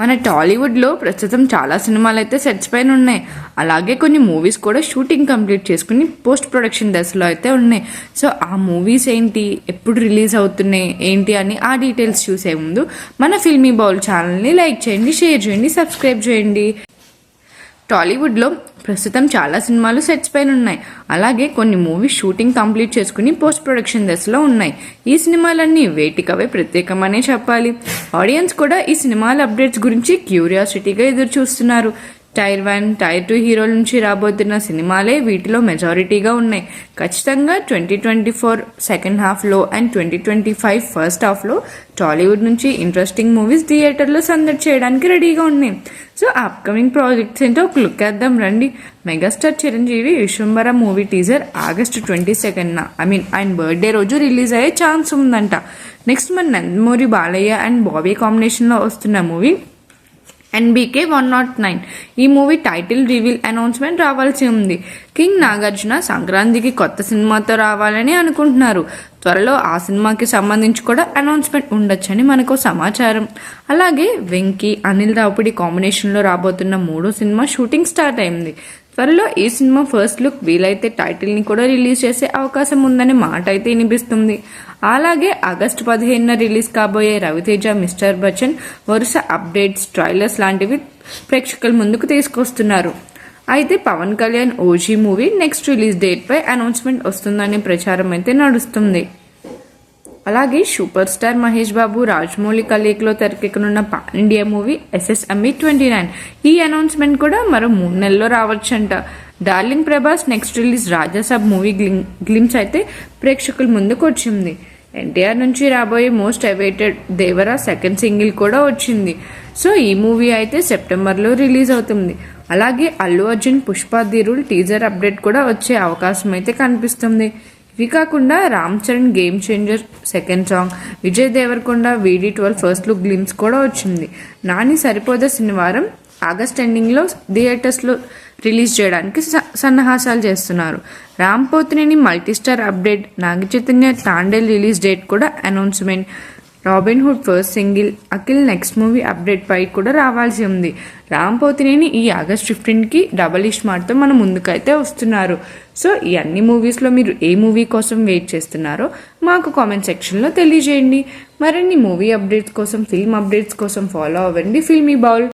మన టాలీవుడ్లో ప్రస్తుతం చాలా సినిమాలు అయితే సెట్స్ పైన ఉన్నాయి. అలాగే కొన్ని మూవీస్ కూడా షూటింగ్ కంప్లీట్ చేసుకుని పోస్ట్ ప్రొడక్షన్ దశలో అయితే ఉన్నాయి. సో ఆ మూవీస్ ఏంటి? ఎప్పుడు రిలీజ్ అవుతున్నాయి? ఏంటి? అని ఆ డీటెయిల్స్ చూసే ముందు మన ఫిల్మీ బౌల్ ఛానల్ని లైక్ చేయండి షేర్ చేయండి సబ్స్క్రైబ్ చేయండి. టాలీవుడ్లో ప్రస్తుతం చాలా సినిమాలు సెట్స్ పైన ఉన్నాయి. అలాగే కొన్ని మూవీస్ షూటింగ్ కంప్లీట్ చేసుకుని పోస్ట్ ప్రొడక్షన్ దశలో ఉన్నాయి. ఈ సినిమాలన్నీ వేటికవే ప్రత్యేకమనే చెప్పాలి. ఆడియన్స్ కూడా ఈ సినిమాల అప్డేట్స్ గురించి క్యూరియాసిటీగా ఎదురు చూస్తున్నారు టైర్ వన్ టైర్ టూ హీరోల నుంచి రాబోతున్న సినిమాలే వీటిలో మెజారిటీగా ఉన్నాయి. ఖచ్చితంగా ట్వంటీ ట్వంటీ ఫోర్ సెకండ్ హాఫ్లో and twenty twenty five first హాఫ్లో టాలీవుడ్ నుంచి ఇంట్రెస్టింగ్ మూవీస్ థియేటర్లో సందడి చేయడానికి రెడీగా ఉన్నాయి. సో అప్కమింగ్ ప్రాజెక్ట్స్ ఏంటో ఒక లుక్ వేద్దాం రండి. Megastar Chiranjeevi Vishwambhara movie teaser August twenty సెకండ్న I mean ఆయన బర్త్డే రోజు రిలీజ్ అయ్యే ఛాన్స్ ఉందంట. నెక్స్ట్ మన నందమూరి బాలయ్య అండ్ బాబీ కాంబినేషన్లో వస్తున్న movie NBK one not nine ఈ మూవీ టైటిల్ రివీల్ అనౌన్స్మెంట్ రావాల్సి ఉంది. కింగ్ నాగార్జున సంక్రాంతికి కొత్త సినిమాతో రావాలని అనుకుంటున్నారు. త్వరలో ఆ సినిమాకి సంబంధించి కూడా అనౌన్స్మెంట్ ఉండొచ్చని మనకు సమాచారం. అలాగే వెంకీ అనిల్ రావుడి కాంబినేషన్లో రాబోతున్న మూడో సినిమా షూటింగ్ స్టార్ట్ అయింది. త్వరలో ఈ సినిమా ఫస్ట్ లుక్ వీలైతే టైటిల్ని కూడా రిలీజ్ చేసే అవకాశం ఉందనే మాట అయితే వినిపిస్తుంది. అలాగే ఆగస్టు పదిహేనున రిలీజ్ కాబోయే రవితేజ మిస్టర్ బచ్చన్ వరుస అప్డేట్స్ ట్రైలర్స్ లాంటివి ప్రేక్షకుల ముందుకు తీసుకొస్తున్నారు. అయితే Pawan Kalyan OG movie next release డేట్పై announcement వస్తుందనే ప్రచారం అయితే నడుస్తుంది. అలాగే సూపర్ స్టార్ మహేష్ బాబు రాజమౌళి కలయికలో తెరకెక్కనున్న pan India movie SSMB twenty nine. ఈ అనౌన్స్మెంట్ కూడా మరో మూడు నెలల్లో రావచ్చంట. Darling Prabhas next release Rajasaab movie glimpse అయితే ప్రేక్షకుల ముందుకు వచ్చింది. ఎన్టీఆర్ నుంచి రాబోయే most awaited Devara second single కూడా వచ్చింది. సో ఈ మూవీ అయితే సెప్టెంబర్లో రిలీజ్ అవుతుంది. అలాగే అల్లు అర్జున్ పుష్పాధీరుల్ టీజర్ అప్డేట్ కూడా వచ్చే అవకాశం అయితే కనిపిస్తుంది. ఇవి కాకుండా Ram Charan game changer second song Vijay Deverakonda VD twelve first look glimpse కూడా వచ్చింది. నాని సరిపోదా శనివారం ఆగస్ట్ ఎండింగ్లో థియేటర్స్లో రిలీజ్ చేయడానికి స- సన్నాహాసాలు చేస్తున్నారు. Ram Pothineni multistar update Naga Chaitanya Thandel release date కూడా announcement Robin Hood first single Akhil next movie update పై కూడా రావాల్సి ఉంది. రామ్ పోతినేని ఈ ఆగస్ట్ ఫిఫ్టీన్కి డబల్ ఇష్మార్ట్తో మన ముందుకైతే వస్తున్నారు. సో ఈ అన్ని మూవీస్లో మీరు ఏ మూవీ కోసం వెయిట్ చేస్తున్నారో మాకు కామెంట్ సెక్షన్లో తెలియజేయండి. మరిన్ని మూవీ అప్డేట్స్ కోసం ఫిల్మ్ అప్డేట్స్ కోసం ఫాలో అవ్వండి. Filmy Bowl